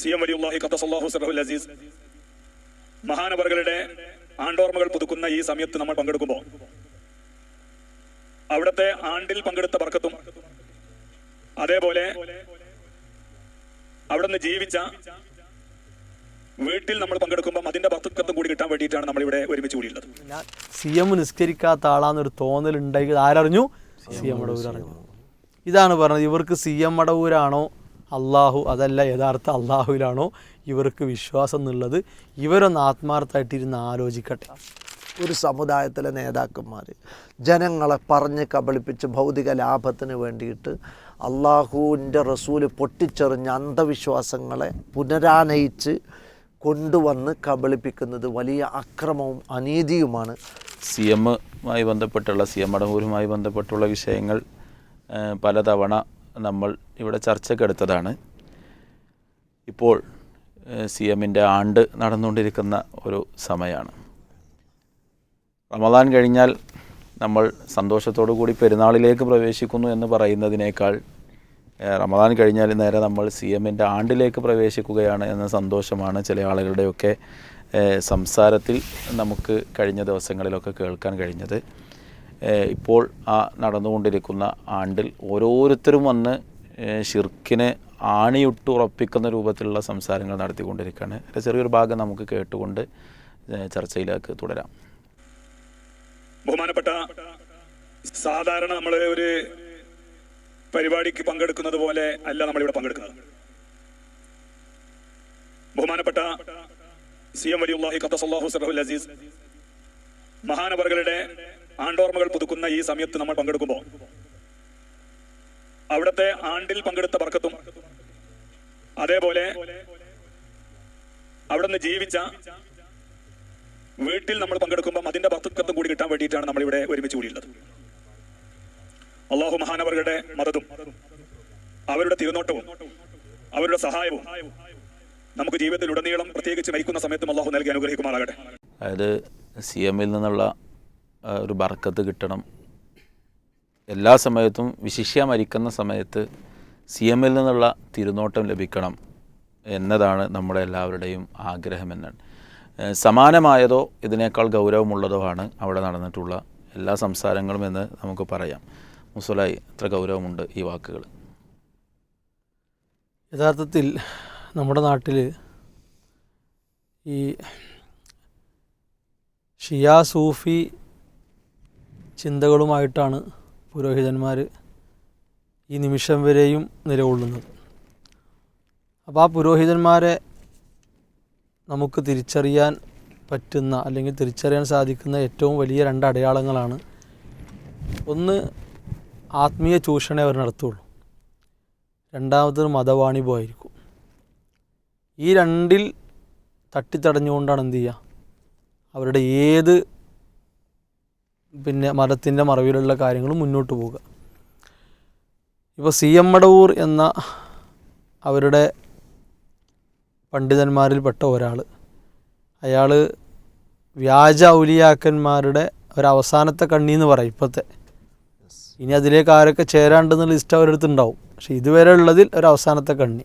C M വലിയുള്ളാഹി ഖത്തസല്ലാഹു സറഹുൽ അസീസ്. മഹാനവറുകളുടെ ആണ്ടോർമ്മകൾ പുതുക്കുന്ന ഈ സമയത്ത് നമ്മൾ പങ്കെടുക്കുമ്പോൾ അവിടുത്തെ ആണ്ടിൽ പങ്കെടുത്ത ബർക്കത്തും അതേപോലെ അവിടുന്ന് ജീവിച്ച വീട്ടിൽ നമ്മൾ പങ്കെടുക്കുമ്പോൾ അതിന്റെ ബർക്കത്തും കൂടി കിട്ടാൻ വേണ്ടിയിട്ടാണ് നമ്മൾ ഇവിടെ ഒരുമിച്ച് കൂടിയുള്ളത്. സി എം നിസ്കരിക്കാത്ത ആളാന്നൊരു തോന്നൽ ഉണ്ടെങ്കിൽ ആരറിഞ്ഞു? സി എം മടവൂർ അറിഞ്ഞു. ഇതാണ് പറഞ്ഞത്. ഇവർക്ക് സി എം മടവൂരാണോ അള്ളാഹു അതല്ല യഥാർത്ഥ അള്ളാഹുവിലാണോ ഇവർക്ക് വിശ്വാസം എന്നുള്ളത് ഇവരൊന്ന് ആത്മാർത്ഥമായിട്ടിരുന്ന് ആലോചിക്കട്ടെ. ഒരു സമുദായത്തിലെ നേതാക്കന്മാർ ജനങ്ങളെ പറഞ്ഞ് കബളിപ്പിച്ച് ഭൗതിക ലാഭത്തിന് വേണ്ടിയിട്ട് അള്ളാഹുവിന്റെ റസൂൽ പൊട്ടിച്ചെറിഞ്ഞ അന്ധവിശ്വാസങ്ങളെ പുനരാനയിച്ച് കൊണ്ടുവന്ന് കബളിപ്പിക്കുന്നത് വലിയ അക്രമവും അനീതിയുമാണ്. സി എമ്മുമായി ബന്ധപ്പെട്ടുള്ള സി എം അടവൂരുമായി ബന്ധപ്പെട്ടുള്ള വിഷയങ്ങൾ പലതവണ നമ്മൾ ഇവിടെ ചർച്ചയ്ക്ക് എടുത്തതാണ്. ഇപ്പോൾ സി എമ്മിന്റെ ആണ്ട് നടന്നുകൊണ്ടിരിക്കുന്ന ഒരു സമയമാണ്. റമദാൻ കഴിഞ്ഞാൽ നമ്മൾ സന്തോഷത്തോടു കൂടി പെരുന്നാളിലേക്ക് പ്രവേശിക്കുന്നു എന്ന് പറയുന്നതിനേക്കാൾ റമദാൻ കഴിഞ്ഞാൽ നേരെ നമ്മൾ സി എമ്മിന്റെ ആണ്ടിലേക്ക് പ്രവേശിക്കുകയാണ് എന്ന സന്തോഷമാണ് ചില ആളുകളുടെയൊക്കെ സംസാരത്തിൽ നമുക്ക് കഴിഞ്ഞ ദിവസങ്ങളിലൊക്കെ കേൾക്കാൻ കഴിഞ്ഞത്. ഇപ്പോൾ ആ നടന്നുകൊണ്ടിരിക്കുന്ന ആണ്ടിൽ ഓരോരുത്തരും വന്ന് ഷിർക്കിനെ ആണിയിട്ട് ഉറപ്പിക്കുന്ന രൂപത്തിലുള്ള സംസാരങ്ങൾ നടത്തിക്കൊണ്ടിരിക്കുകയാണ്. അതിന്റെ ചെറിയൊരു ഭാഗം നമുക്ക് കേട്ടുകൊണ്ട് ചർച്ചയിലേക്ക് തുടരാം. ബഹുമാനപ്പെട്ട സാധാരണ നമ്മൾ ഒരു പരിപാടിക്ക് പങ്കെടുക്കുന്നത് പോലെ അല്ല നമ്മളിവിടെ പങ്കെടുക്കുന്നത്. ബഹുമാനപ്പെട്ട സി എം വലിയുല്ലാഹി അസീസ് മഹാനവറുകളുടെ ആണ്ടോർമ്മകൾ പുതുക്കുന്ന ഈ സമയത്ത് നമ്മൾ പങ്കെടുക്കുമ്പോൾ അവിടുത്തെ ആണ്ടിൽ പങ്കെടുത്ത വർക്കത്തും അതേപോലെ അവിടുന്ന് ജീവിച്ച വീട്ടിൽ നമ്മൾ പങ്കെടുക്കുമ്പോൾ അതിന്റെ ബർക്കത്തും കൂടി കിട്ടാൻ വേണ്ടിയിട്ടാണ് നമ്മൾ ഇവിടെ ഒരുമിച്ച് കൂടിയുള്ളത്. അള്ളാഹു മഹാനവരുടെ മതതും അവരുടെ തിരുനോട്ടവും അവരുടെ സഹായവും നമുക്ക് ജീവിതത്തിൽ ഉടനീളം പ്രത്യേകിച്ച് മരിക്കുന്ന സമയത്തും അള്ളാഹു നൽകി അനുഗ്രഹിക്കുമാറാകട്ടെ. അതായത് സി എമ്മിൽ നിന്നുള്ള ഒരു ബർക്കത്ത് കിട്ടണം. എല്ലാ സമയത്തും വിശിഷ്യ മരിക്കുന്ന സമയത്ത് സി എമ്മിൽ നിന്നുള്ള തിരുനോട്ടം ലഭിക്കണം എന്നതാണ് നമ്മുടെ എല്ലാവരുടെയും ആഗ്രഹം എന്നാണ്. സമാനമായതോ ഇതിനേക്കാൾ ഗൗരവമുള്ളതോ ആണ് അവിടെ നടന്നിട്ടുള്ള എല്ലാ സംസാരങ്ങളും എന്ന് നമുക്ക് പറയാം. മുസലായി എത്ര ഗൗരവമുണ്ട് ഈ വാക്കുകൾ. യഥാർത്ഥത്തിൽ നമ്മുടെ നാട്ടിൽ ഈ ഷിയാ സൂഫി ചിന്തകളുമായിട്ടാണ് പുരോഹിതന്മാർ ഈ നിമിഷം വരെയും നിലകൊള്ളുന്നത്. അപ്പോൾ ആ പുരോഹിതന്മാരെ നമുക്ക് തിരിച്ചറിയാൻ പറ്റുന്ന അല്ലെങ്കിൽ തിരിച്ചറിയാൻ സാധിക്കുന്ന ഏറ്റവും വലിയ രണ്ട് അടയാളങ്ങളാണ്. ഒന്ന് ആത്മീയ ചൂഷണേ അവർ നടത്തുള്ളൂ. രണ്ടാമത്തത് മതവാണിഭമായിരിക്കും ഈ രണ്ടിൽ തട്ടിത്തടഞ്ഞുകൊണ്ടാണ് എന്ത് ചെയ്യുക? അവരുടെ ഏത് പിന്നെ മതത്തിന്റെ മറവിലുള്ള കാര്യങ്ങൾ മുന്നോട്ട് പോവുക. ഇപ്പോൾ സി എം മടവൂർ എന്ന അവരുടെ പണ്ഡിതന്മാരിൽപ്പെട്ട ഒരാൾ അയാൾ വ്യാജ ഔലിയാക്കന്മാരുടെ ഒരവസാനത്തെ കണ്ണി എന്ന് പറയും ഇപ്പോഴത്തെ ഇനി അതിലേക്ക് ആരൊക്കെ ചേരാണ്ടെന്ന ലിസ്റ്റ് അവരടുത്ത് ഉണ്ടാവും പക്ഷെ ഇതുവരെ ഉള്ളതിൽ ഒരു അവസാനത്തെ കണ്ണി.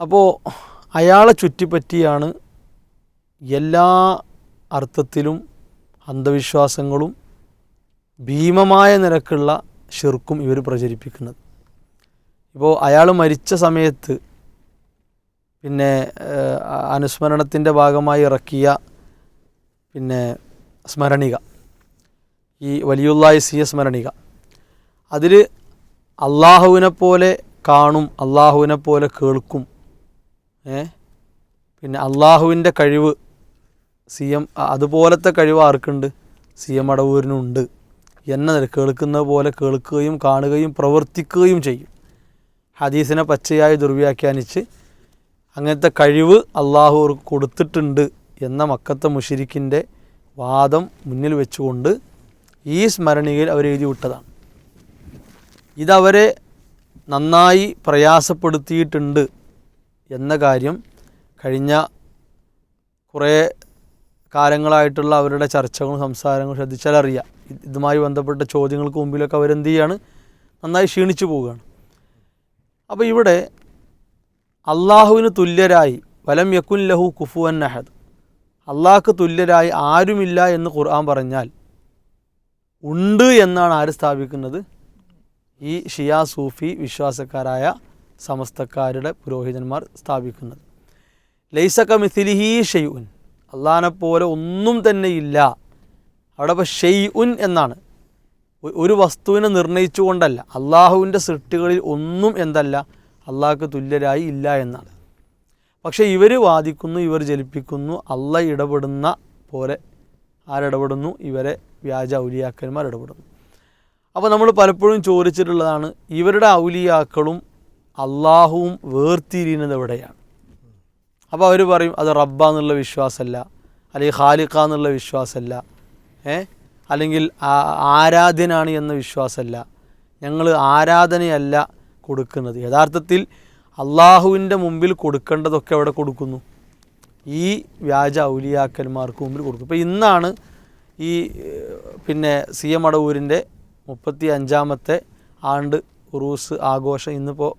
അപ്പോൾ അയാളെ ചുറ്റിപ്പറ്റിയാണ് എല്ലാ അർത്ഥത്തിലും അന്ധവിശ്വാസങ്ങളും ഭീമമായ നിരക്കുള്ള ഷിർക്കും ഇവർ പ്രചരിപ്പിക്കുന്നത്. ഇപ്പോൾ അയാൾ മരിച്ച സമയത്ത് പിന്നെ അനുസ്മരണത്തിന്റെ ഭാഗമായി ഇറക്കിയ പിന്നെ സ്മരണിക ഈ വലിയുള്ളായി സിയ സ്മരണിക. അതിൽ അള്ളാഹുവിനെ പോലെ കാണും അള്ളാഹുവിനെ പോലെ കേൾക്കും പിന്നെ അള്ളാഹുവിന്റെ കഴിവ് സി എം അതുപോലത്തെ കഴിവ് ആർക്കുണ്ട്? സി എം അടവൂരിനുണ്ട്. എന്ന നില കേൾക്കുന്നത് പോലെ കേൾക്കുകയും കാണുകയും പ്രവർത്തിക്കുകയും ചെയ്യും. ഹദീസിനെ പച്ചയായി ദുർവ്യാഖ്യാനിച്ച് അങ്ങനത്തെ കഴിവ് അള്ളാഹു കൊടുത്തിട്ടുണ്ട് എന്ന മക്കത്തെ മുഷിരിക്കിന്റെ വാദം മുന്നിൽ വെച്ചുകൊണ്ട് ഈ സ്മരണികയിൽ അവർ വിട്ടതാണ്. ഇതവരെ നന്നായി പ്രയാസപ്പെടുത്തിയിട്ടുണ്ട് എന്ന കാര്യം കഴിഞ്ഞ കുറേ കാലങ്ങളായിട്ടുള്ള അവരുടെ ചർച്ചകളും സംസാരങ്ങളും ശ്രദ്ധിച്ചാൽ അറിയാം ഇതുമായി ബന്ധപ്പെട്ട ചോദ്യങ്ങൾക്ക് മുമ്പിലൊക്കെ അവരെന്ത് ചെയ്യാണ്? നന്നായി ക്ഷീണിച്ചു പോവുകയാണ്. അപ്പോൾ ഇവിടെ അള്ളാഹുവിന് തുല്യരായി വലം യക്കുൻ ലഹു കുഫുവൻ നഹദ് അള്ളാഹ്ക്ക് തുല്യരായി ആരുമില്ല എന്ന് ഖുർആൻ പറഞ്ഞാൽ ഉണ്ട് എന്നാണ് ആര് സ്ഥാപിക്കുന്നത്? ഈ ഷിയാ സൂഫി വിശ്വാസക്കാരായ സമസ്തക്കാരുടെ പുരോഹിതന്മാർ സ്ഥാപിക്കുന്നത്. ലൈസക്ക മിഥിലിഹി ഷെയ്ഉൻ അള്ളാഹിനെ പോലെ ഒന്നും തന്നെ ഇല്ല. അവിടെ ഇപ്പോൾ ഷെയ് ഉൻ എന്നാണ് ഒരു വസ്തുവിനെ നിർണയിച്ചുകൊണ്ടല്ല. അള്ളാഹുവിന്റെ സൃഷ്ടികളിൽ ഒന്നും എന്തല്ല അള്ളാഹ്ക്ക് തുല്യരായി ഇല്ല എന്നാണ്. പക്ഷേ ഇവർ വാദിക്കുന്നു ഇവർ ജലിപ്പിക്കുന്നു അള്ള ഇടപെടുന്ന പോലെ ആരിടപെടുന്നു? ഇവരെ വ്യാജ ഔലിയാക്കന്മാർ ഇടപെടുന്നു. അപ്പോൾ നമ്മൾ പലപ്പോഴും ചോദിച്ചിട്ടുള്ളതാണ് ഇവരുടെ ഔലിയാക്കളും അള്ളാഹുവും വേർതിരിയുന്നത് എവിടെയാണ്? അപ്പോൾ അവർ പറയും അത് റബ്ബ എന്നുള്ള വിശ്വാസമല്ല. അല്ലെങ്കിൽ ഖാലിഖ എന്നുള്ള വിശ്വാസമല്ല. ഏ? അല്ലെങ്കിൽ ആരാധ്യനാണ് എന്ന വിശ്വാസമല്ല. ഞങ്ങൾ ആരാധനയല്ല കൊടുക്കുന്നത്. യഥാർത്ഥത്തിൽ അള്ളാഹുവിന്റെ മുമ്പിൽ കൊടുക്കേണ്ടതൊക്കെ അവിടെ കൊടുക്കുന്നു? ഈ വ്യാജ ഔലിയാക്കന്മാർക്ക് മുമ്പിൽ കൊടുക്കും ഇപ്പോൾ ഇന്നാണ് ഈ പിന്നെ സി എം അടവൂരിന്റെ മുപ്പത്തി അഞ്ചാമത്തെ ആണ്ട് ഉറൂസ് ആഘോഷം ഇന്നിപ്പോൾ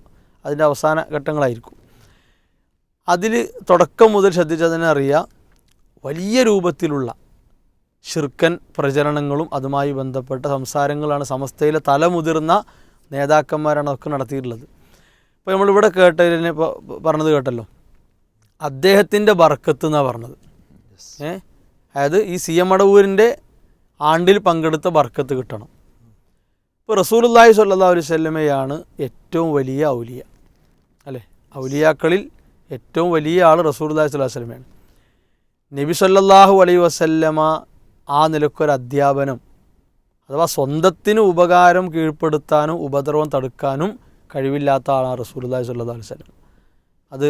അതിന്റെ അവസാന ഘട്ടങ്ങളായിരിക്കും. അതിൽ തുടക്കം മുതൽ ശ്രദ്ധിച്ചതിനെ അറിയാം വലിയ രൂപത്തിലുള്ള ഷിർക്കൻ പ്രചരണങ്ങളും അതുമായി ബന്ധപ്പെട്ട സംസാരങ്ങളാണ് സമസ്തയിലെ തലമുതിർന്ന നേതാക്കന്മാരാണ് ഒക്കെ നടത്തിയിട്ടുള്ളത്. ഇപ്പോൾ നമ്മളിവിടെ കേട്ടതിനെ ഇപ്പോൾ പറഞ്ഞത് കേട്ടല്ലോ. അദ്ദേഹത്തിന്റെ ബർക്കത്ത് എന്നാണ് പറഞ്ഞത്. ഏ? അതായത് ഈ സി എം അടവൂരിന്റെ ആണ്ടിൽ പങ്കെടുത്ത ബർക്കത്ത് കിട്ടണം. ഇപ്പോൾ റസൂലുല്ലാഹി സ്വല്ലല്ലാഹു അലൈഹി വസല്ലമയാണ് ഏറ്റവും വലിയ ഔലിയ. അല്ലേ? ഔലിയാക്കളിൽ ഏറ്റവും വലിയ ആൾ റസൂലുല്ലാഹി സ്വല്ലല്ലാഹു അലൈഹി വസല്ലമയാണ്. നബി സല്ലാഹു അലൈ വസല്ലമ ആ നിലക്കൊരു അധ്യാപനം അഥവാ സ്വന്തത്തിന് ഉപകാരം കീഴ്പ്പെടുത്താനും ഉപദ്രവം തടുക്കാനും കഴിവില്ലാത്ത ആളാണ് റസൂലുല്ലാഹി സല്ലാ വസല്ലം. അത്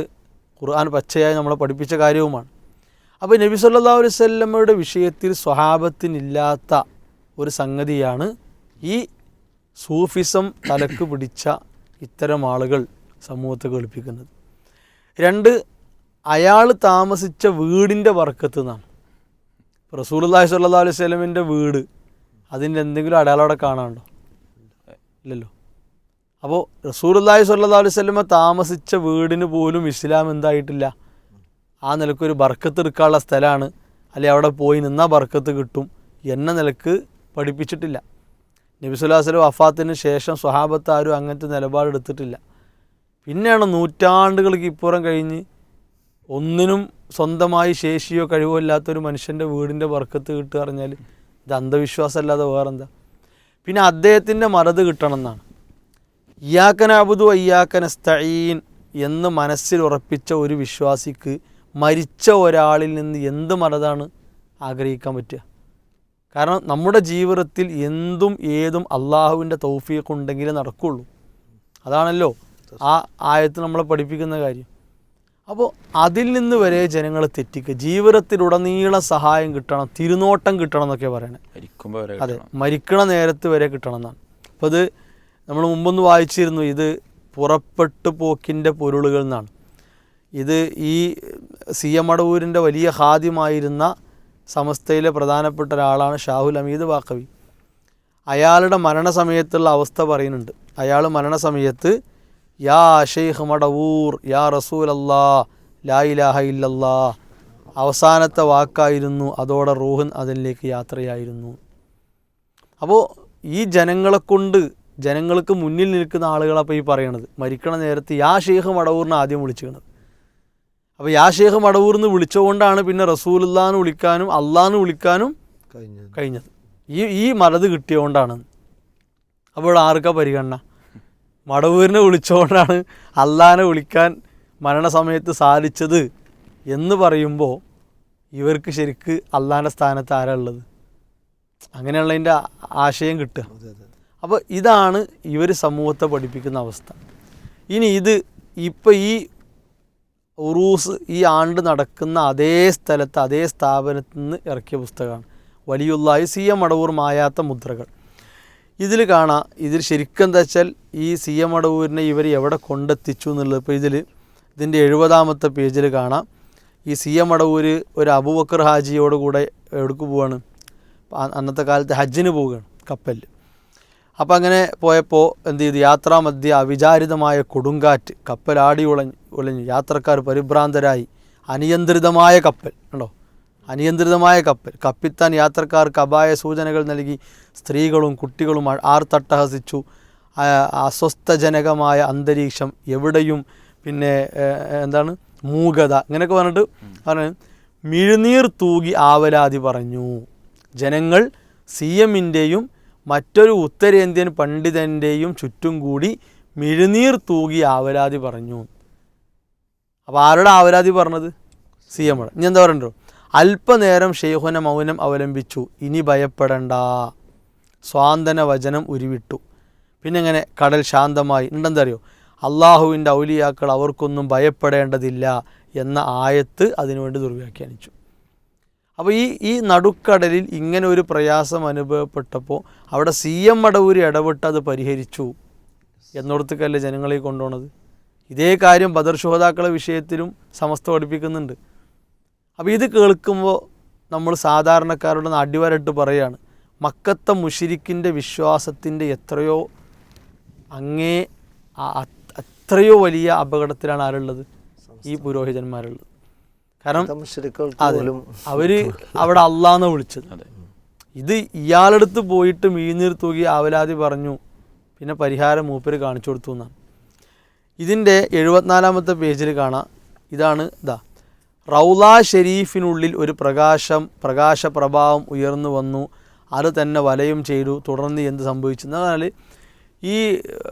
ഖുർആൻ പച്ചയായി നമ്മളെ പഠിപ്പിച്ച കാര്യവുമാണ്. അപ്പോൾ നബി സല്ലാ അലൈഹി വസല്ലമയുടെ വിഷയത്തിൽ സ്വഹാബത്തിനില്ലാത്ത ഒരു സംഗതിയാണ് ഈ സൂഫിസം തലക്ക് പിടിച്ച ഇത്തരം ആളുകൾ സമൂഹത്തെ കേൾപ്പിക്കുന്നത്. രണ്ട് അയാൾ താമസിച്ച വീടിന്റെ വർക്കത്ത് നിന്നാണ്. റസൂലുള്ളാഹി സല്ലാ അലൈഹി സ്വലമിന്റെ വീട് അതിന്റെ എന്തെങ്കിലും അടയാളം അവിടെ കാണാനുണ്ടോ? ഇല്ലല്ലോ. അപ്പോൾ റസൂലുള്ളാഹി സല്ലാ അലൈഹി സ്വലമ താമസിച്ച വീടിന് പോലും ഇസ്ലാം എന്തായിട്ടില്ല. ആ നിലക്കൊരു ബർക്കത്ത് എടുക്കാനുള്ള സ്ഥലമാണ് അല്ലെങ്കിൽ അവിടെ പോയി നിന്നാൽ ബർക്കത്ത് കിട്ടും എന്ന നിലയ്ക്ക് പഠിപ്പിച്ചിട്ടില്ല. നബി സ്വല്ലല്ലാഹു അലൈഹി വസല്ലം വഫാത്തിന് ശേഷം സ്വഹാബത്ത് ആരും അങ്ങനത്തെ നിലപാടെടുത്തിട്ടില്ല. പിന്നെയാണ് നൂറ്റാണ്ടുകൾക്ക് ഇപ്പുറം കഴിഞ്ഞ് ഒന്നിനും സ്വന്തമായി ശേഷിയോ കഴിവോ ഇല്ലാത്തൊരു മനുഷ്യന്റെ വീടിന്റെ വർക്കത്ത് കിട്ടുക പറഞ്ഞാൽ ഇത് അന്ധവിശ്വാസമല്ലാതെ വേറെന്താ? പിന്നെ അദ്ദേഹത്തിന്റെ മറത് കിട്ടണം എന്നാണ് ഇയാക്കൻ അബുദു അയ്യാക്കൻ സ്തഈൻ എന്ന് മനസ്സിൽ ഉറപ്പിച്ച ഒരു വിശ്വാസിക്ക് മരിച്ച ഒരാളിൽ നിന്ന് എന്ത് മറതാണ് ആഗ്രഹിക്കാൻ പറ്റുക? കാരണം നമ്മുടെ ജീവിതത്തിൽ എന്തും ഏതും അള്ളാഹുവിന്റെ തൗഫീഖ് ഉണ്ടെങ്കിലേ നടക്കുകയുള്ളൂ അതാണല്ലോ. ആ ആയത്ത് നമ്മളെ പഠിപ്പിക്കുന്ന കാര്യം. അപ്പോൾ അതിൽ നിന്ന് വരെ ജനങ്ങൾ തെറ്റിക്കുക ജീവിതത്തിലുടനീളം സഹായം കിട്ടണം തിരുനോട്ടം കിട്ടണം എന്നൊക്കെ പറയണേ. അതെ മരിക്കണ നേരത്ത് വരെ കിട്ടണം എന്നാണ് അപ്പോൾ ഇത് നമ്മൾ മുമ്പൊന്ന് വായിച്ചിരുന്നു ഇത് പുറപ്പെട്ടു പോക്കിന്റെ പൊരുളുകൾ എന്നാണ്. ഇത് ഈ സി എം അടവൂരിന്റെ വലിയ ഹാദ്യമായിരുന്ന സമസ്തയിലെ പ്രധാനപ്പെട്ട ഒരാളാണ് ഷാഹുൽ അമീദ് വാക്കവി. അയാളുടെ മരണസമയത്തുള്ള അവസ്ഥ പറയുന്നുണ്ട്. അയാൾ മരണസമയത്ത് യാ ഷെയ്ഖ് മടവൂർ യാ റസൂൽ അല്ലാ ലാ ഇലാഹ ഇല്ലല്ലാ. അവസാനത്തെ വാക്കായിരുന്നു അതോടെ റൂഹൻ അതിലേക്ക് യാത്രയായിരുന്നു. അപ്പോൾ ഈ ജനങ്ങളെ കൊണ്ട് ജനങ്ങൾക്ക് മുന്നിൽ നിൽക്കുന്ന ആളുകളപ്പോൾ ഈ പറയണത്. മരിക്കണ നേരത്ത് യാ ഷെയ്ഖ് മടവൂറിനെ ആദ്യം വിളിച്ചിരുന്നത്. അപ്പോൾ യാ ഷെയ്ഖ് മടവൂർ എന്ന് വിളിച്ചുകൊണ്ടാണ് പിന്നെ റസൂലുല്ലാന്ന് വിളിക്കാനും അള്ളാന്ന് വിളിക്കാനും കഴിഞ്ഞത്. ഈ ഈ മലത് കിട്ടിയതുകൊണ്ടാണ്. അപ്പോൾ ഇവിടെ ആർക്കാ പരിഗണന? മടവൂരിനെ വിളിച്ചുകൊണ്ടാണ് അള്ളാനെ വിളിക്കാൻ മരണസമയത്ത് സാധിച്ചത് എന്ന് പറയുമ്പോൾ ഇവർക്ക് ശരിക്ക് അള്ളാന്റെ സ്ഥാനത്ത് ആരാ ഉള്ളത്? അങ്ങനെയുള്ളതിന്റെ ആശയം കിട്ടുക. അപ്പോൾ ഇതാണ് ഇവർ സമൂഹത്തെ പഠിപ്പിക്കുന്ന അവസ്ഥ. ഇനി ഇത് ഇപ്പോൾ ഈ ഉറൂസ് ഈ ആണ്ട് നടക്കുന്ന അതേ സ്ഥലത്ത് അതേ സ്ഥാപനത്തിൽ നിന്ന് ഇറക്കിയ പുസ്തകമാണ്. വലിയുള്ളായി സി എം അടവൂർ മായാത്ത മുദ്രകൾ. ഇതിൽ കാണാം ഇതിൽ ശരിക്കും എന്താ വെച്ചാൽ ഈ സി എം അടവൂരിനെ ഇവർ എവിടെ കൊണ്ടെത്തിച്ചു എന്നുള്ളത്. ഇപ്പോൾ ഇതിൽ ഇതിന്റെ എഴുപതാമത്തെ പേജിൽ കാണാം. ഈ സി എം അടവൂര് ഒരു അബുബക്കർ ഹാജിയോട് കൂടെ എടുക്കു പോവാണ്. അന്നത്തെ കാലത്ത് ഹജ്ജിന് പോവുകയാണ് കപ്പലിൽ അപ്പം അങ്ങനെ പോയപ്പോൾ എന്ത് ചെയ്തു? യാത്രാമധ്യ അവിചാരിതമായ കൊടുങ്കാറ്റ് കപ്പലാടി ഉളഞ്ഞു ഉളഞ്ഞു യാത്രക്കാർ പരിഭ്രാന്തരായി. അനിയന്ത്രിതമായ കപ്പൽ കണ്ടോ? അനിയന്ത്രിതമായ കപ്പൽ. കപ്പിത്താൻ യാത്രക്കാർക്ക് അപായ സൂചനകൾ നൽകി. സ്ത്രീകളും കുട്ടികളും ആർത്തട്ടഹസിച്ചു. അസ്വസ്ഥജനകമായ അന്തരീക്ഷം എവിടെയും പിന്നെ എന്താണ്? മൂകത. ഇങ്ങനെയൊക്കെ പറഞ്ഞിട്ട് പറഞ്ഞു മിഴുനീർ തൂകി ആവലാതി പറഞ്ഞു. ജനങ്ങൾ സി എമ്മിന്റെയും മറ്റൊരു ഉത്തരേന്ത്യൻ പണ്ഡിതന്റെയും ചുറ്റും കൂടി മിഴുനീർ തൂകി ആവലാതി പറഞ്ഞു. അപ്പോൾ ആരുടെ ആവലാതി പറഞ്ഞത്? സി എമ്മയുടെ ഇനി എന്താ പറയണ്ടോ? അല്പനേരം ഷെയ്ഹുന മൗനം അവലംബിച്ചു. ഇനി ഭയപ്പെടണ്ട. സ്വാന്തന വചനം ഉരുവിട്ടു. പിന്നെ ഇങ്ങനെ കടൽ ശാന്തമായി. ഉണ്ടെന്തറിയോ അള്ളാഹുവിന്റെ ഔലിയാക്കൾ അവർക്കൊന്നും ഭയപ്പെടേണ്ടതില്ല എന്ന ആയത്ത് അതിനുവേണ്ടി ദുർവ്യാഖ്യാനിച്ചു. അപ്പോൾ ഈ ഈ നടുക്കടലിൽ ഇങ്ങനെ ഒരു പ്രയാസം അനുഭവപ്പെട്ടപ്പോൾ അവിടെ സി എം മടവൂരി ഇടപെട്ട് അത് പരിഹരിച്ചു. എന്നോടത്തേക്കല്ലേ ജനങ്ങളെ കൊണ്ടുപോണത്? ഇതേ കാര്യം ബദർ ശുഹതാക്കളെ വിഷയത്തിലും സമസ്ത പഠിപ്പിക്കുന്നുണ്ട്. അപ്പോൾ ഇത് കേൾക്കുമ്പോൾ നമ്മൾ സാധാരണക്കാരോട് അടിവരട്ട് മക്കത്ത മക്കത്തെ മുഷിരിക്കിന്റെ വിശ്വാസത്തിന്റെ എത്രയോ അങ്ങേ അ- അ- എത്രയോ വലിയ അപകടത്തിലാണ് ആരുള്ളത്? ഈ പുരോഹിതന്മാരുള്ളത്. കാരണം അവർ അവിടെ അള്ളാന്ന് വിളിച്ചത്. ഇത് ഇയാളെടുത്ത് പോയിട്ട് മീനീർ തൂകി ആവലാതി പറഞ്ഞു പിന്നെ പരിഹാരം മൂപ്പര് കാണിച്ചു കൊടുത്തു എന്നാണ്. ഇതിന്റെ എഴുപത്തിനാലാമത്തെ പേജിൽ കാണാം. ഇതാണ് ഇതാ റൗല ഷെരീഫിനുള്ളിൽ ഒരു പ്രകാശം പ്രകാശപ്രഭാവം ഉയർന്നു വന്നു. അത് തന്നെ വലയും ചെയ്തു. തുടർന്ന് എന്ത് സംഭവിച്ചു? എന്നാൽ ഈ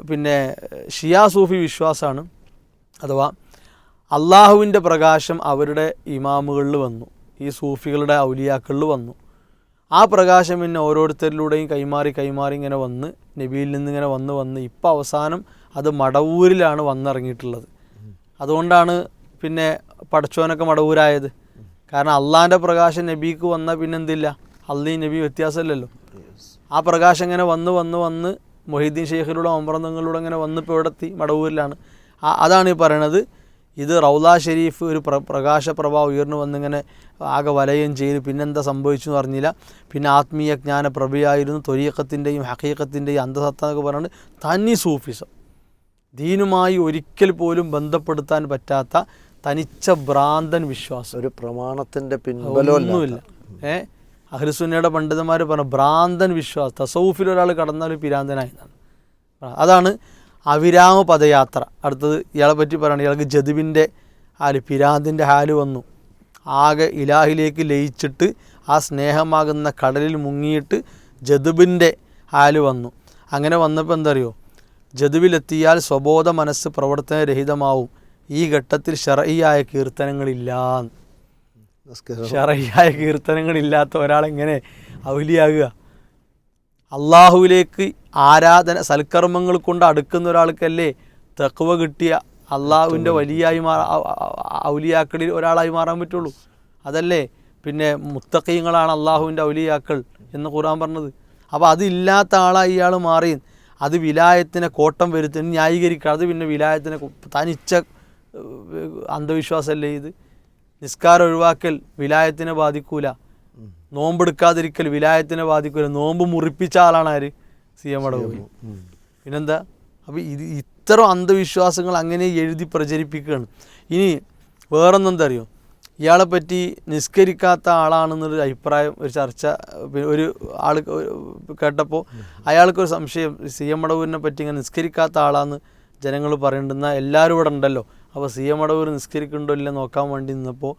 പിന്നെ ഷിയാ സൂഫി വിശ്വാസമാണ് അഥവാ അള്ളാഹുവിന്റെ പ്രകാശം അവരുടെ ഇമാമുകളിൽ വന്നു. ഈ സൂഫികളുടെ ഔലിയാക്കളിൽ വന്നു. ആ പ്രകാശം പിന്നെ ഓരോരുത്തരിലൂടെയും കൈമാറി കൈമാറി ഇങ്ങനെ വന്ന് നബിയിൽ നിന്ന് ഇങ്ങനെ വന്ന് വന്ന്. ഇപ്പം അവസാനം അത് മടവൂരിലാണ് വന്നിറങ്ങിയിട്ടുള്ളത്. അതുകൊണ്ടാണ് പിന്നെ പടച്ചോനൊക്കെ മടവൂരായത്. കാരണം അള്ളാഹിന്റെ പ്രകാശം നബിക്ക് വന്ന പിന്നെ എന്തില്ല? അള്ളി നബി വ്യത്യാസമില്ലല്ലോ ആ പ്രകാശം ഇങ്ങനെ വന്ന് വന്ന് വന്ന് മൊഹീദ്ദീൻ ഷെയ്ഖിലൂടെ ഒമ്പ്രന്തങ്ങളിലൂടെ ഇങ്ങനെ വന്ന് ഇപ്പോൾ ഇവിടെ എത്തി മടവൂരിലാണ്. ആ- അതാണ് ഈ പറയണത്. ഇത് റൗല ഷെരീഫ് ഒരു പ്ര പ്രകാശ പ്രഭാവം ഉയർന്നു വന്നിങ്ങനെ ആകെ വലയം ചെയ്ത്. പിന്നെന്താ സംഭവിച്ചു എന്ന് പറഞ്ഞില്ല പിന്നെ ആത്മീയ ജ്ഞാന പ്രഭയായിരുന്നു. തൊരീക്കത്തിന്റെയും ഹക്കീക്കത്തിന്റെയും അന്ധസത്ത എന്നൊക്കെ പറയുന്നത് തനി സൂഫിസം. ദീനുമായി ഒരിക്കൽ പോലും ബന്ധപ്പെടുത്താൻ പറ്റാത്ത തനിച്ച ഭ്രാന്തൻ വിശ്വാസം. ഒരു പ്രമാണത്തിന്റെ പിന്നിലൊന്നുമില്ല ഏ? അഹ്ലുസുന്നയുടെ പണ്ഡിതന്മാർ പറഞ്ഞു ഭ്രാന്തൻ വിശ്വാസം തസൗഫിൽ ഒരാൾ കടന്നാൽ പിരാന്തനായി എന്നാണ് അതാണ് അവിരാമ പദയാത്ര. അടുത്തത് ഇയാളെ പറ്റി പറയണം ഇയാൾക്ക് ജതുവിന്റെ ഹാൽ പിരാന്തിന്റെ ഹാൽ വന്നു. ആകെ ഇലാഹിലേക്ക് ലയിച്ചിട്ട് ആ സ്നേഹമാകുന്ന കടലിൽ മുങ്ങിയിട്ട് ജതുബിന്റെ ഹാൽ വന്നു. അങ്ങനെ വന്നപ്പോൾ എന്തറിയോ? ജതുവിലെത്തിയാൽ സ്വബോധ മനസ്സ് പ്രവർത്തനരഹിതമാവും. ഈ ഘട്ടത്തിൽ ഷറയ്യായ കീർത്തനങ്ങളില്ല. ഷറയ്യായ ഷറയായ കീർത്തനങ്ങളില്ലാത്ത ഒരാളെങ്ങനെ ഔലിയാകുക? അള്ളാഹുവിലേക്ക് ആരാധന സൽക്കർമ്മങ്ങൾ കൊണ്ട് അടുക്കുന്ന ഒരാൾക്കല്ലേ തക്കുവ കിട്ടിയ അള്ളാഹുവിന്റെ വലിയായി മാറാ ഔലിയാക്കളിൽ ഒരാളായി മാറാൻ പറ്റുള്ളൂ. അതല്ലേ? പിന്നെ മുത്തക്കീങ്ങളാണ് അള്ളാഹുവിന്റെ ഔലിയാക്കൾ എന്ന് ഖുർആൻ പറഞ്ഞത്. അപ്പോൾ അതില്ലാത്ത ആളായി ഇയാൾ മാറി. അത് വിലായത്തിനെ കോട്ടം വരുത്തുന്നു ന്യായീകരിക്കുക. അത് പിന്നെ വിലായത്തിനെ തനിച്ച അന്ധവിശ്വാസമല്ലേ ഇത്? നിസ്കാരം ഒഴിവാക്കൽ വിലായത്തിനെ ബാധിക്കൂല. നോമ്പെടുക്കാതിരിക്കൽ വിലായത്തിനെ ബാധിക്കൂല. നോമ്പ് മുറിപ്പിച്ച ആളാണ് ആര്? സി എം അടവ് പിന്നെന്താ? അപ്പോൾ ഇത് ഇത്തരം അന്ധവിശ്വാസങ്ങൾ അങ്ങനെ എഴുതി പ്രചരിപ്പിക്കുകയാണ്. ഇനി വേറൊന്നെന്താ അറിയോ ഇയാളെ പറ്റി നിസ്കരിക്കാത്ത ആളാണെന്നൊരു അഭിപ്രായം ഒരു ചർച്ച ഒരു ആൾ കേട്ടപ്പോൾ അയാൾക്കൊരു സംശയം സി എം അടവൂരിനെ പറ്റി ഇങ്ങനെ നിസ്കരിക്കാത്ത ആളാണെന്ന് ജനങ്ങൾ പറയേണ്ടുന്ന എല്ലാവരും ഇവിടെ ഉണ്ടല്ലോ. അപ്പോൾ സി എം അടവൂർ നിസ്കരിക്കുന്നുണ്ടോ ഇല്ല നോക്കാൻ വേണ്ടി നിന്നപ്പോൾ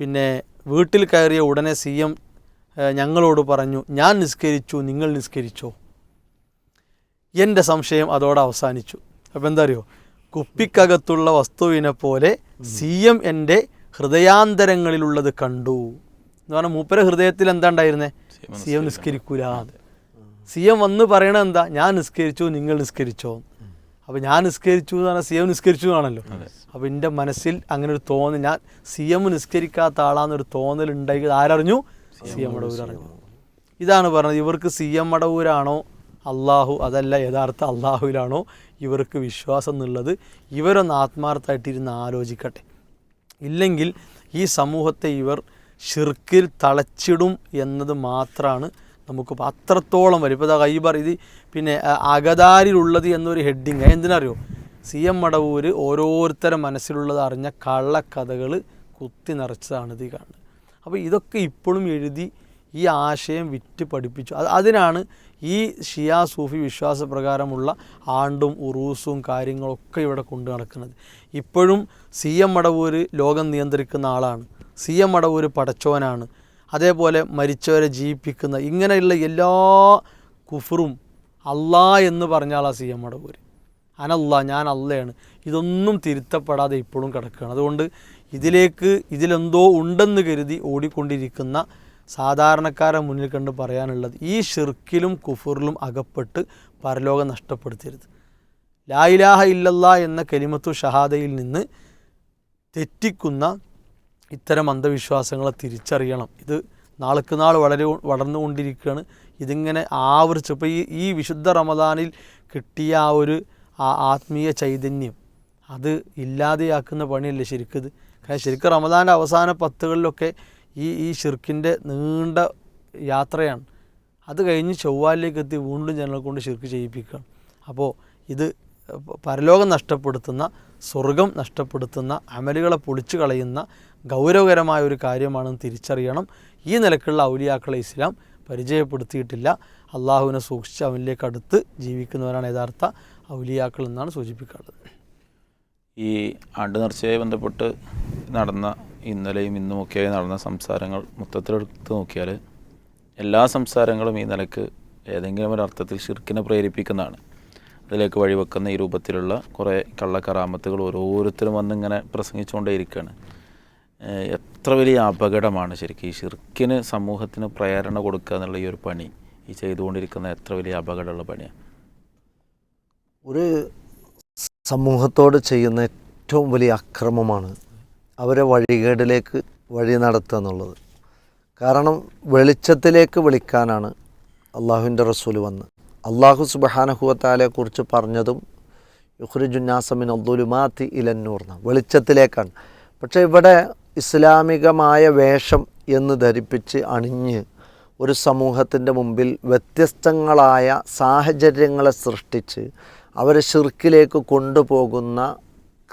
പിന്നെ വീട്ടിൽ കയറിയ ഉടനെ സി എം ഞങ്ങളോട് പറഞ്ഞു ഞാൻ നിസ്കരിച്ചു നിങ്ങൾ നിസ്കരിച്ചോ? എന്റെ സംശയം അതോടെ അവസാനിച്ചു. അപ്പോൾ എന്താ അറിയോ? കുപ്പിക്കകത്തുള്ള വസ്തുവിനെ പോലെ സി എം എന്റെ ഹൃദയാന്തരങ്ങളിലുള്ളത് കണ്ടു. എന്ന് പറഞ്ഞാൽ മൂപ്പര ഹൃദയത്തിൽ എന്താ ഉണ്ടായിരുന്നേ? സി എം നിസ്കരിക്കൂല. സി എം വന്ന് പറയണത് എന്താ? ഞാൻ നിസ്കരിച്ചു നിങ്ങൾ നിസ്കരിച്ചോ? അപ്പോൾ ഞാൻ നിസ്കരിച്ചു എന്ന് പറഞ്ഞാൽ സി എം നിസ്കരിച്ചു എന്നാണല്ലോ. അപ്പോൾ എന്റെ മനസ്സിൽ അങ്ങനെ ഒരു തോന്നൽ ഞാൻ സി എം നിസ്കരിക്കാത്ത ആളാന്നൊരു തോന്നൽ ഉണ്ടായി. ആരറിഞ്ഞു? സി എം മടവൂർ അറിഞ്ഞു. ഇതാണ് പറഞ്ഞത്. ഇവർക്ക് സി എം മടവൂരാണോ അള്ളാഹു അതല്ല യഥാർത്ഥ അള്ളാഹുവിലാണോ ഇവർക്ക് വിശ്വാസം എന്നുള്ളത് ഇവരൊന്ന് ആത്മാർത്ഥമായിട്ടിരുന്ന് ആലോചിക്കട്ടെ. ഇല്ലെങ്കിൽ ഈ സമൂഹത്തെ ഇവർ ഷിർക്കിൽ തളച്ചിടും എന്നത് മാത്രമാണ് നമുക്ക് ഇപ്പം അത്രത്തോളം വരും. ഇപ്പോൾ ഇതാ ഖൈബർ ഇത് പിന്നെ അകതാരിലുള്ളത് എന്നൊരു ഹെഡിങ് എന്തിനറിയോ? സി എം മടവൂർ ഓരോരുത്തരുടെ മനസ്സിലുള്ളത് അറിഞ്ഞ കള്ളക്കഥകൾ കുത്തി നിറച്ചതാണ് ഇത് കാണുന്നത്. അപ്പോൾ ഇതൊക്കെ ഇപ്പോഴും എഴുതി ഈ ആശയം വിറ്റ് പഠിപ്പിച്ചു. അത് അതിനാണ് ഈ ഷിയാ സൂഫി വിശ്വാസപ്രകാരമുള്ള ആണ്ടും ഉറൂസും കാര്യങ്ങളൊക്കെ ഇവിടെ കൊണ്ടു നടക്കുന്നത്. ഇപ്പോഴും സി എം മടവൂർ ലോകം നിയന്ത്രിക്കുന്ന ആളാണ്. സി എം മടവൂർ പടച്ചോനാണ് അതേപോലെ മരിച്ചവരെ ജീവിപ്പിക്കുന്ന ഇങ്ങനെയുള്ള എല്ലാ കുഫറും അള്ളാ എന്ന് പറഞ്ഞാളാ സി എം മടവൂർ അനല്ല ഞാൻ അല്ലയാണ് ഇതൊന്നും തിരുത്തപ്പെടാതെ ഇപ്പോഴും കിടക്കുകയാണ്. അതുകൊണ്ട് ഇതിലേക്ക് ഇതിലെന്തോ ഉണ്ടെന്ന് കരുതി ഓടിക്കൊണ്ടിരിക്കുന്ന സാധാരണക്കാരെ മുന്നിൽ കണ്ട് പറയാനുള്ളത് ഈ ഷിർക്കിലും കുഫറിലും അകപ്പെട്ട് പരലോകം നഷ്ടപ്പെടുത്തരുത്. ലായിലാഹ ഇല്ലല്ല എന്ന കലിമത്തു ഷഹാദയിൽ നിന്ന് തെറ്റിക്കുന്ന ഇത്തരം അന്ധവിശ്വാസങ്ങളെ തിരിച്ചറിയണം. ഇത് നാൾക്ക് നാൾ വളരെ വളർന്നുകൊണ്ടിരിക്കുകയാണ്. ഇതിങ്ങനെ ആവർത്തിച്ച് ഇപ്പോൾ ഈ ഈ വിശുദ്ധ റമദാനിൽ കിട്ടിയ ആ ഒരു ആത്മീയ ചൈതന്യം അത് ഇല്ലാതെയാക്കുന്ന പണിയല്ലേ ഇത്? കാരണം ശരിക്കും റമദാന്റെ അവസാന പത്തുകളിലൊക്കെ ഈ ഈ ഷിർക്കിന്റെ നീണ്ട യാത്രയാണ്. അത് കഴിഞ്ഞ് ചൊവ്വാലിലേക്ക് എത്തി വീണ്ടും ജനങ്ങളെ കൊണ്ട് ഷിർക്ക് ചെയ്യിപ്പിക്കുകയാണ്. അപ്പോൾ ഇത് പരലോകം നഷ്ടപ്പെടുത്തുന്ന സ്വർഗം നഷ്ടപ്പെടുത്തുന്ന അമലുകളെ പൊളിച്ചു കളയുന്ന ഗൗരവകരമായ ഒരു കാര്യമാണെന്ന് തിരിച്ചറിയണം. ഈ നിലക്കുള്ള ഔലിയാക്കളെ ഇസ്ലാം പരിചയപ്പെടുത്തിയിട്ടില്ല. അള്ളാഹുവിനെ സൂക്ഷിച്ച് അവനിലേക്ക് അടുത്ത് ജീവിക്കുന്നവരാണ് യഥാർത്ഥ ഔലിയാക്കൾ എന്നാണ് സൂചിപ്പിക്കാറുള്ളത് ഈ ആണ്ട് നേർച്ചയായി ബന്ധപ്പെട്ട് നടന്ന ഇന്നലെയും ഇന്നുമൊക്കെയായി നടന്ന സംസാരങ്ങൾ മൊത്തത്തിലെടുത്ത് നോക്കിയാൽ എല്ലാ സംസാരങ്ങളും ഈ നിലയ്ക്ക് ഏതെങ്കിലും ഒരു അർത്ഥത്തിൽ ഷിർക്കിനെ പ്രേരിപ്പിക്കുന്നതാണ്. അതിലേക്ക് വഴിവെക്കുന്ന ഈ രൂപത്തിലുള്ള കുറേ കള്ളക്കറാമത്തുകൾ ഓരോരുത്തരും വന്നിങ്ങനെ പ്രസംഗിച്ചുകൊണ്ടേയിരിക്കുകയാണ്. ഏഹ് എത്ര വലിയ അപകടമാണ് ശരിക്കും ഈ ഷിർക്കിന് സമൂഹത്തിന് പ്രേരണ കൊടുക്കുക എന്നുള്ള ഈ ഒരു പണി ഈ ചെയ്തുകൊണ്ടിരിക്കുന്ന എത്ര വലിയ അപകടമുള്ള പണിയാണ് ഒരു സമൂഹത്തോട് ചെയ്യുന്ന ഏറ്റവും വലിയ അക്രമമാണ് അവരെ വഴികേടിലേക്ക് വഴി നടത്തുക എന്നുള്ളത്. കാരണം വെളിച്ചത്തിലേക്ക് വിളിക്കാനാണ് അള്ളാഹുവിന്റെ റസൂൽ വന്ന്. അള്ളാഹു സുബഹാനഹുവത്താലെ കുറിച്ച് പറഞ്ഞതും യുഹ്റിജുന്നാസമിൻ അബ്ദുലുമാത്തി ഇലന്നൂർന്ന വെളിച്ചത്തിലേക്കാണ്. പക്ഷേ ഇവിടെ ഇസ്ലാമികമായ വേഷം എന്ന് ധരിപ്പിച്ച് അണിഞ്ഞ് ഒരു സമൂഹത്തിന്റെ മുമ്പിൽ വ്യത്യസ്തങ്ങളായ സാഹചര്യങ്ങളെ സൃഷ്ടിച്ച് അവരെ ഷിർക്കിലേക്ക് കൊണ്ടുപോകുന്ന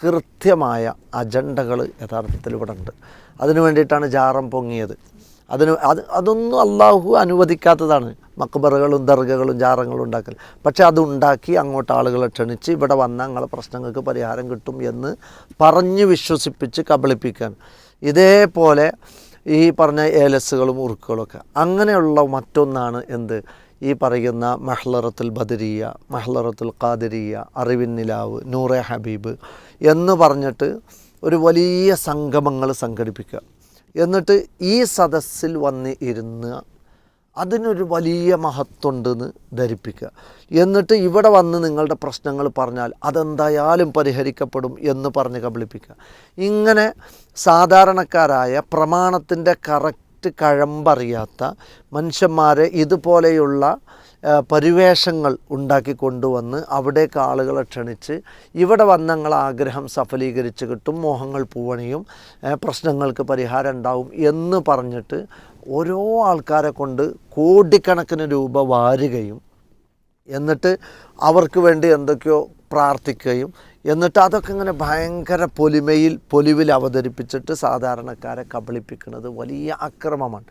കൃത്യമായ അജണ്ടകൾ യഥാർത്ഥത്തിൽ ഇവിടെ ഉണ്ട്. അതിനു വേണ്ടിയിട്ടാണ് ജാറം പൊങ്ങിയത്. അതിന് അത് അതൊന്നും അള്ളാഹു അനുവദിക്കാത്തതാണ്. മക്ബറുകളും ദർഗകളും ജാറങ്ങളും ഉണ്ടാക്കൽ. പക്ഷെ അതുണ്ടാക്കി അങ്ങോട്ട് ആളുകളെ ക്ഷണിച്ച് ഇവിടെ വന്നാൽ ഞങ്ങളെ പ്രശ്നങ്ങൾക്ക് പരിഹാരം കിട്ടും എന്ന് പറഞ്ഞ് വിശ്വസിപ്പിച്ച് കബളിപ്പിക്കാൻ ഇതേപോലെ ഈ പറഞ്ഞ ഏലസുകളും ഉറുക്കുകളൊക്കെ. അങ്ങനെയുള്ള മറ്റൊന്നാണ് എന്ത്? ഈ പറയുന്ന മഹ്ലറത്തുൽ ബദരിയ മഹ്ലറത്തുൽ ഖാദിരിയ അറിവിൻ നിലാവ് നൂറെ ഹബീബ് എന്ന് പറഞ്ഞിട്ട് ഒരു വലിയ സംഗമങ്ങൾ സംഘടിപ്പിക്കുക. എന്നിട്ട് ഈ സദസ്സിൽ വന്ന് ഇരുന്ന് അതിനൊരു വലിയ മഹത്വമുണ്ടെന്ന് ധരിപ്പിക്കുക. എന്നിട്ട് ഇവിടെ വന്ന് നിങ്ങളുടെ പ്രശ്നങ്ങൾ പറഞ്ഞാൽ അതെന്തായാലും പരിഹരിക്കപ്പെടും എന്ന് പറഞ്ഞ് കബളിപ്പിക്കുക. ഇങ്ങനെ സാധാരണക്കാരായ പ്രമാണത്തിന്റെ കറക്റ്റ് കഴമ്പറിയാത്ത മനുഷ്യന്മാരെ ഇതുപോലെയുള്ള പരിവേഷങ്ങൾ ഉണ്ടാക്കി കൊണ്ടുവന്ന് അവിടേക്ക് ആളുകളെ ക്ഷണിച്ച് ഇവിടെ വന്നങ്ങൾ ആഗ്രഹം സഫലീകരിച്ച് കിട്ടും മോഹങ്ങൾ പൂവണിയും പ്രശ്നങ്ങൾക്ക് പരിഹാരം ഉണ്ടാവും എന്ന് പറഞ്ഞിട്ട് ഓരോ ആൾക്കാരെ കൊണ്ട് കോടിക്കണക്കിന് രൂപ വാരുകയും എന്നിട്ട് അവർക്ക് വേണ്ടി എന്തൊക്കെയോ പ്രാർത്ഥിക്കുകയും എന്നിട്ട് അതൊക്കെ ഇങ്ങനെ ഭയങ്കര പൊലിമയിൽ പൊലിവിൽ അവതരിപ്പിച്ചിട്ട് സാധാരണക്കാരെ കബളിപ്പിക്കുന്നത് വലിയ അക്രമമാണ്.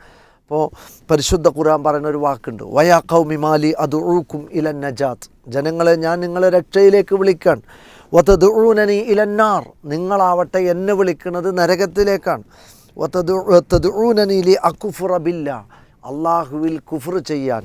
അപ്പോൾ പരിശുദ്ധ ഖുർആൻ പറയുന്ന ഒരു വാക്കുണ്ട്. വയാ കൗമിമാലി അത് ഉഴുക്കും ഇലൻ നജാത്ത് ജനങ്ങളെ ഞാൻ നിങ്ങളെ രക്ഷയിലേക്ക് വിളിക്കാൻ വത്തതുഴൂനനി ഇലന്നാർ നിങ്ങളാവട്ടെ എന്നെ വിളിക്കുന്നത് നരകത്തിലേക്കാണ്. വത്തതുഴൂനനിലി അക്കുഫുറബില്ല അള്ളാഹുവിൽ കുഫർ ചെയ്യാൻ.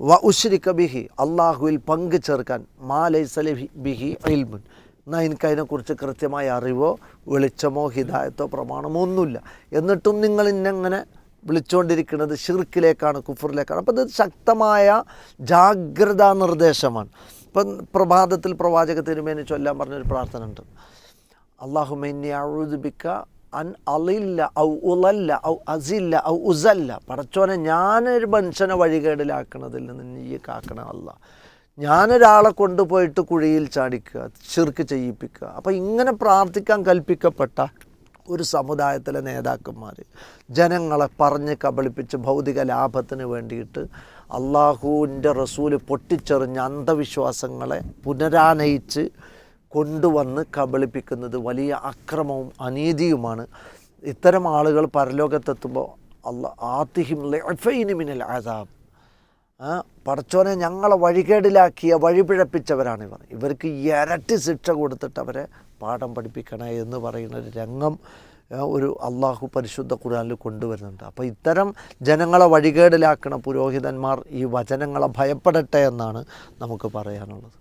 വ ഉശ്രി ബിഹി. അള്ളാഹുവിൽ പങ്കു ചേർക്കാൻ. മാലൈസലി ബിഹി ഇൽമുൻ. എന്നാൽ എനിക്ക് അതിനെക്കുറിച്ച് കൃത്യമായ അറിവോ വെളിച്ചമോ ഹിതായത്തോ പ്രമാണമോ ഒന്നുമില്ല. എന്നിട്ടും നിങ്ങൾ ഇന്നങ്ങനെ വിളിച്ചുകൊണ്ടിരിക്കുന്നത് ഷിർക്കിലേക്കാണ് കുഫറിലേക്കാണ്. അപ്പോൾ ഇത് ശക്തമായ ജാഗ്രതാ നിർദ്ദേശമാണ്. ഇപ്പം പ്രഭാതത്തിൽ പ്രവാചക തിരുമേനി ചൊല്ലാൻ പറഞ്ഞൊരു പ്രാർത്ഥന ഉണ്ട് അള്ളാഹുമെന്നി അഴുതിപ്പിക്ക അൻ അലില്ല ഔ ഉലല്ല ഔ അസില്ല ഔ ഉസല്ല. പടച്ചോനെ ഞാനൊരു മനുഷ്യനെ വഴികേടിലാക്കണതിൽ നിന്ന് നീ കാക്കണം അല്ല. ഞാനൊരാളെ കൊണ്ടുപോയിട്ട് കുഴിയിൽ ചാടിക്കുക ചെറുക്ക് ചെയ്യിപ്പിക്കുക. അപ്പോൾ ഇങ്ങനെ പ്രാർത്ഥിക്കാൻ കൽപ്പിക്കപ്പെട്ട ഒരു സമുദായത്തിലെ നേതാക്കന്മാർ ജനങ്ങളെ പറഞ്ഞ് കബളിപ്പിച്ച് ഭൗതിക ലാഭത്തിന് വേണ്ടിയിട്ട് അള്ളാഹുവിന്റെ റസൂൽ പൊട്ടിച്ചെറിഞ്ഞ അന്ധവിശ്വാസങ്ങളെ പുനരാനയിച്ച് കൊണ്ടുവന്ന് കബളിപ്പിക്കുന്നത് വലിയ അക്രമവും അനീതിയുമാണ്. ഇത്തരം ആളുകൾ പരലോകത്തെത്തുമ്പോൾ അല്ല ആത്തിഹിം മിനൽ ആസാബ് പടച്ചോനെ ഞങ്ങളെ വഴികേടിലാക്കിയ വഴിപിഴപ്പിച്ചവരാണിവർ. ഇവർക്ക് ഇരട്ടി ശിക്ഷ കൊടുത്തിട്ട് അവരെ പാഠം പഠിപ്പിക്കണേ എന്ന് പറയുന്ന ഒരു രംഗം ഒരു അള്ളാഹു പരിശുദ്ധ ഖുർആനിൽ കൊണ്ടുവരുന്നുണ്ട്. അപ്പോൾ ഇത്തരം ജനങ്ങളെ വഴികേടിലാക്കണ പുരോഹിതന്മാർ ഈ വചനങ്ങളെ ഭയപ്പെടട്ടെ എന്നാണ് നമുക്ക് പറയാനുള്ളത്.